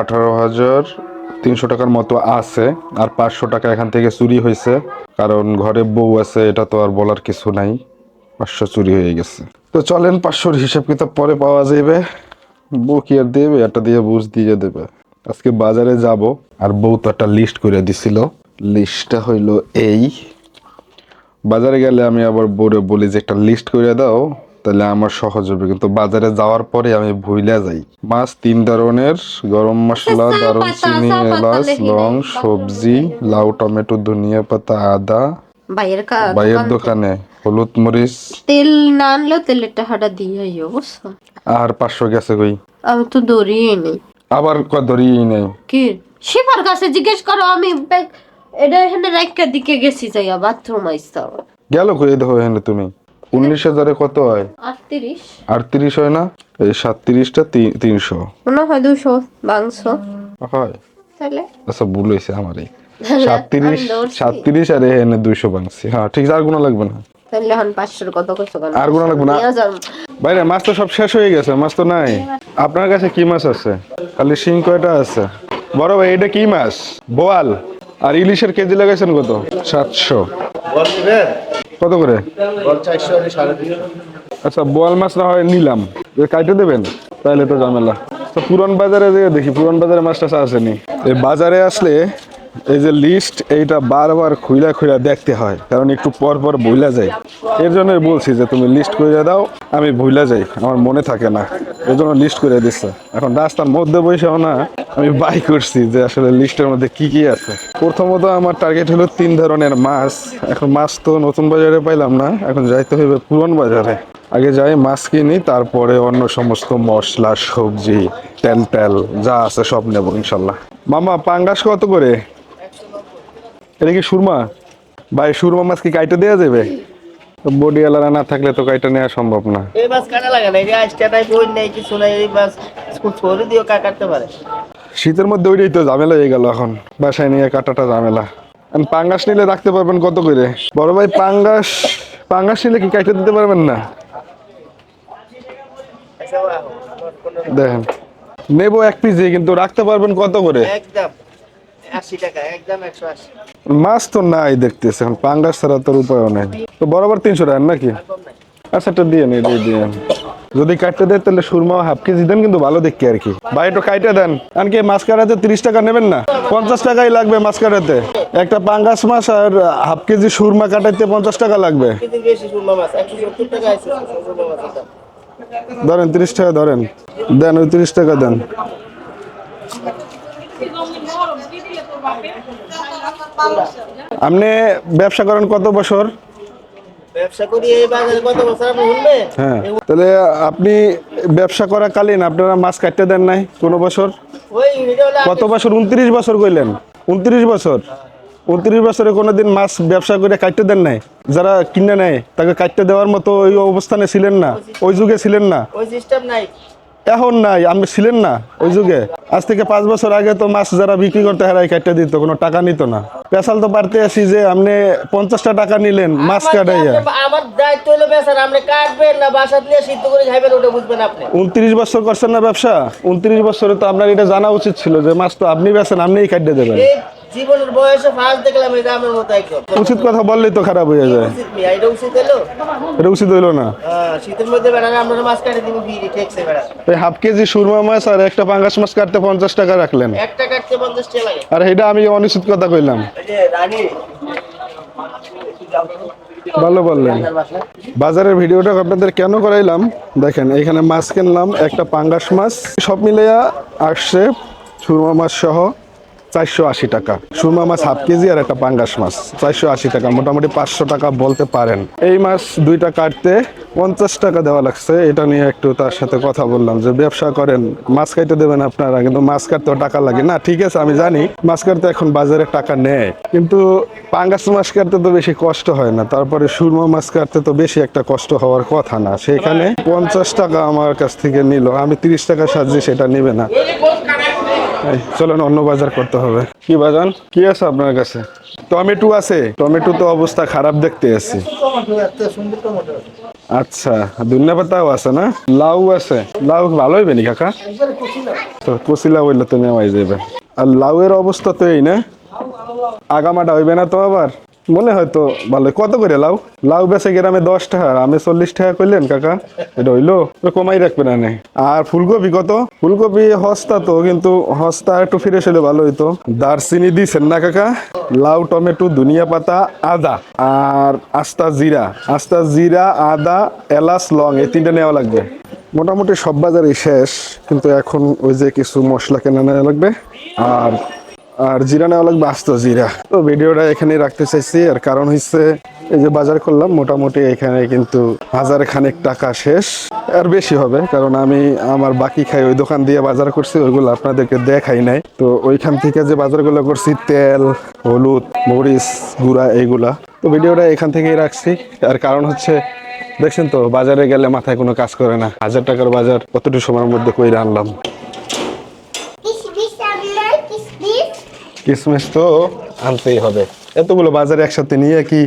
আঠারো হাজার তিনশো টাকার মতো আছে, আর পাঁচশো টাকা এখান থেকে চুরি হয়েছে। কারণ ঘরে বউ আছে, এটা তো আর বলার কিছু নাই। পাঁচশো চুরি হয়ে গেছে। তো চলেন, পাঁচশোর হিসাব কিতাব পরে পাওয়া যাবে বউ কি আর দেবে? একটা দিয়ে বুঝ দিয়ে দেবে। আজকে বাজারে যাব, আর বউ তো একটা লিস্ট করে দিছিল। লিস্টটা হইল এই। বাজারে গেলে আমি আবার বউরে বলি যে, একটা লিস্ট করে দাও। তাহলে আমার সহজ হবে। কিন্তু বাজারে যাওয়ার পরে আমি ভুইলা যাই। মাছ তিন ধরনের গরম মশলা চা পাতা, দারুচিনি চা পাতা এলাচ লং সবজি লাউ টমেটো ধনিয়া পাতা আদা। বাইয়ের দোকানে হলুদ মরিচ। তেল না আনলেও তেলের টাকাটা দিয়ে আইও বুঝছ আর পাঁচশো গেছে কই? আমি তো দৌড়িয়ে নেই। আবার কদরি নেই? কি? শিফার কাছে জিজ্ঞেস করো আমি এটা এখানে রাইকা দিকে গেছি যাইয়া বাথরুম আইসা। গেল কই? দেখো এখানে তুমি। উনিশ হাজারে কত হয়? আটত্রিশ। আটত্রিশ হয় না? এই সাতত্রিশটা তিনশো। মনে হয় দুশো মাংস হয়? তাহলে? আচ্ছা ভুল হয়েছে আমারই। সাতত্রিশ সাতত্রিশ আর এখানে দুইশো বাংছি হ্যাঁ ঠিক আছে আর গুণা লাগবে না। তাহলে এখন পাঁচশোর কত কইছো আর গুণা লাগবে না। বাইরে মাছ তো সব শেষ হয়ে গেছে মাছ তো নাই। আপনার কাছে কি মাছ আছে? খালি শিং কয়টা আছে? বড় ভাই এটা কি মাছ? বোয়াল। আর ইলিশের কেজি লাগাইছেন কত? সাতশো। বল দিবেন? কত করে? আচ্ছা বোয়াল মাছ না হয় নিলাম। কাইটে দেবেন? তাহলে তো ঝামেলা। তো পুরন বাজারে যেয়ে দেখি পুরন বাজারে মাছটা আসেনি। এই বাজারে আসলে এই যে লিস্ট এইটা বারবার খুইলা খুইলা দেখতে হয়, কারণ একটু পর পর ভুলা যায়। এর জন্যই বলছি যে, তুমি লিস্ট করে দাও, আমি ভুলা যাই, আমার মনে থাকে না। এর জন্য লিস্ট করে দিচ্ছে এখন রাস্তার মধ্যে বসেও না, আমি বাই করছি যে, আসলে লিস্টের মধ্যে কি কি আছে। প্রথমত আমার টার্গেট হলো তিন ধরনের মাছ। এখন মাছ তো নতুন বাজারে পাইলাম না, এখন যাইতে হবে পুরান বাজারে। আগে যাই মাছ কিনি, তারপরে অন্য সমস্ত মশলা, সবজি, তেল তেল, যা আছে সব নেব, ইনশাল্লাহ। মামা, পাঙ্গাস কত করে? এটা কি সুরমা? ভাই সুরমা মাছ কি কাইটে দেওয়া যাবে বডি আলারা না থাকলে তো কাইটা নেওয়া সম্ভব না। এই মাছ কাটা লাগে না এই যে আজকে নাই বই নেই কিছু নাই এই মাছ ছোট দিয়েও কা কাটতে পারে। শীতের মধ্যে ওইটাই তো ঝামেলা হয়ে গেল এখন বাসায় নিয়ে কাটাটা ঝামেলা। পাঙ্গাস নিলে রাখতে পারবেন কত করে? বড় ভাই পাঙ্গাস পাঙ্গাস নিলে কি কাইটে দিতে পারবেন না? দেখেন নেব এক পিসে কিন্তু রাখতে পারবেন কত করে? একদম আশি টাকা একদম একশো আশি। মাছ তো নাই দেখতেছে, এখন পাঙ্গাস ছাড়া তোর উপায়ও নেই। তো বরাবর তিনশো টাকা নাকি? আচ্ছা একটা দিয়ে নি, দিয়ে যদি কাটতে দেয় তাহলে সুরমা হাফ কেজি দেন, কিন্তু ভালো দেখি আর কি। ভাই, একটু কাইটে দেন। আনকি মাছ কাটাতে তিরিশ টাকা নেবেন না? পঞ্চাশ টাকাই লাগবে মাছ কাটাতে। একটা পাঙ্গাস মাছ আর হাফ কেজি সুরমা কাটাইতে পঞ্চাশ টাকা লাগবে। ধরেন, তিরিশ টাকা ধরেন। দেন, ওই তিরিশ টাকা দেন। আপনি ব্যবসা করেন কত বছর? হ্যাঁ। তাহলে আপনি ব্যবসা করাকালীন আপনারা মাছ কাটতে দেন নাই কোনো বছর? কত বছর? উনত্রিশ বছর কইলেন। উনত্রিশ বছর? উনত্রিশ বছরে কোনোদিন মাছ ব্যবসা করে কাটতে দেন নাই? যারা কিনে নেয় তাকে কাটতে দেওয়ার মতো ওই অবস্থানে ছিলেন না? ওই যুগে ছিলেন না? ওই সিস্টেম নাই। এখন নাই আপনি ছিলেন না ওই যুগে? আজ থেকে পাঁচ বছর আগে তো মাছ যারা বিক্রি করতে হারাই কাটতে দিত কোনো টাকা নিত না। পেশাল তো পারতে আসি যে আপনি পঞ্চাশটা টাকা নিলেন মাছ কাটাইয়া। আমার দায়িত্ব হলো বেচার আপনি কাটবেন না বাসা সিদ্ধ করে খাইবেন ওটা বুঝবেন আপনি। উনত্রিশ বছর করছেন না ব্যবসা? উনত্রিশ বছরে তো আপনার এটা জানা উচিত ছিল যে মাছ তো আপনি বেছেন আপনিই কাটতে দেবেন। জীবনের বয়সে ফার্স্ট দেখলাম এটা আমার মতো একদম উচিত কথা বললেই তো খারাপ হয়ে যায়। উচিত মিয়া এটা উচিত হলো? এটা উচিত হইল না। হ্যাঁ, শীতের মধ্যে বেড়ালে আমরা মাছ কাটে দিব বিড়ি ঠেকছে বেড়া। এই হাফ কেজি সুরমা মাছ আর একটা পাঙ্গাস মাছ কাটতে পঞ্চাশ টাকা রাখলেন। একটা কাটতে পঞ্চাশ টাকা লাগে। আর এটা আমি অনুচিত কথা কইলাম। এই যে রানী ভালো বললেন। বাজারের ভিডিওটা আপনাদের কেন করাইলাম? দেখেন এখানে মাছ কিনলাম একটা পাঙ্গাস মাছ। সব মিলাইয়া আসছে সুরমা মাছ সহ। চারশো আশি টাকা। সুরমা মাছ হাফ কেজি আর একটা পাঙ্গাস মাছ, চারশো আশি টাকা, মোটামুটি পাঁচশো টাকা বলতে পারেন। এই মাছ দুইটা কাটতে পঞ্চাশ টাকা দেওয়া লাগছে, এটা নিয়ে একটু তার সাথে কথা বললাম যে ব্যবসা করেন, মাছ কাটতে দেবেন আপনারা, কিন্তু মাছ কাটতেও টাকা লাগে। না, ঠিক আছে, আমি জানি, মাছ কাটতে এখন বাজারে টাকা নেয়, কিন্তু পাঙ্গাস মাছ কাটতে তো বেশি কষ্ট হয় না, তারপরে সুরমা মাছ কাটতে তো বেশি একটা কষ্ট হওয়ার কথা না। সেখানে পঞ্চাশ টাকা আমার কাছ থেকে নিল, আমি তিরিশ টাকা সাহায্যে সেটা নেবে না। চলেন অন্য বাজার করতে হবে। কি বাজান? কি আছে আপনার কাছে? টমেটো আছে। টমেটো তো অবস্থা খারাপ দেখতে আছে। আচ্ছা ধনিয়া পাতাও আছে না? লাউ আছে। লাউ ভালো হইবে নি কাকা। তো কচি লাউ হইলে তো নেওয়াই যাবে আর লাউয়ের অবস্থা তো এই না? আগামাটা হইবে না তো আবার? মনে হয় তো ভালো। কত করে লাউ? লাউ বেচে গ্রামে দশ টাকা, আমি চল্লিশ টাকা করলেন কাকা। এটা হইল? কমাই রাখবে না আর ফুলকপি কত? ফুলকপি হস্তা তো, কিন্তু হস্তা একটু ফিরে হলে ভালো হইতো। দারচিনি দিছেন না, কাকা? লাউ, টমেটো, ধনিয়া পাতা, আদা। আর আস্তা জিরা। আস্তা জিরা, আদা, এলাচ, লং, এই তিনটা নেওয়া লাগবে। মোটামুটি সব বাজারই শেষ, কিন্তু এখন ওই যে কিছু মশলা কেনা নেওয়া লাগবে। আর আর জিরা নেওয়া লাগবে আস্ত জিরা। তো ভিডিওটা এখানে রাখতে চাইছি। আর কারণ হচ্ছে এই যে বাজার করলাম, মোটামুটি এখানে কিন্তু হাজার খানেক টাকা শেষ। আর বেশি হবে, কারণ আমি আমার বাকি খাই ওই দোকান দিয়ে বাজার করছি, ওইগুলো আপনাদেরকে দেখাই নাই। তো ওইখান থেকে যে বাজারগুলো করছি, তেল, হলুদ, মরিচ, গুঁড়া, এইগুলা। তো ভিডিওটা এখান থেকেই রাখছি। আর কারণ হচ্ছে, দেখছেন তো, বাজারে গেলে মাথায় কোনো কাজ করে না। হাজার টাকার বাজার কতটুকু সময়ের মধ্যে কইরে আনলাম। কিসমিস তো আনতেই হবে। এতগুলো বাজারে একসাথে নিয়ে কি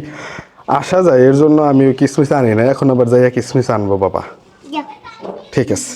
আসা যায়? এর জন্য আমি ওই কিসমিস আনি না এখন আবার যাইয়া কিসমিস আনব বাবা। ঠিক আছে।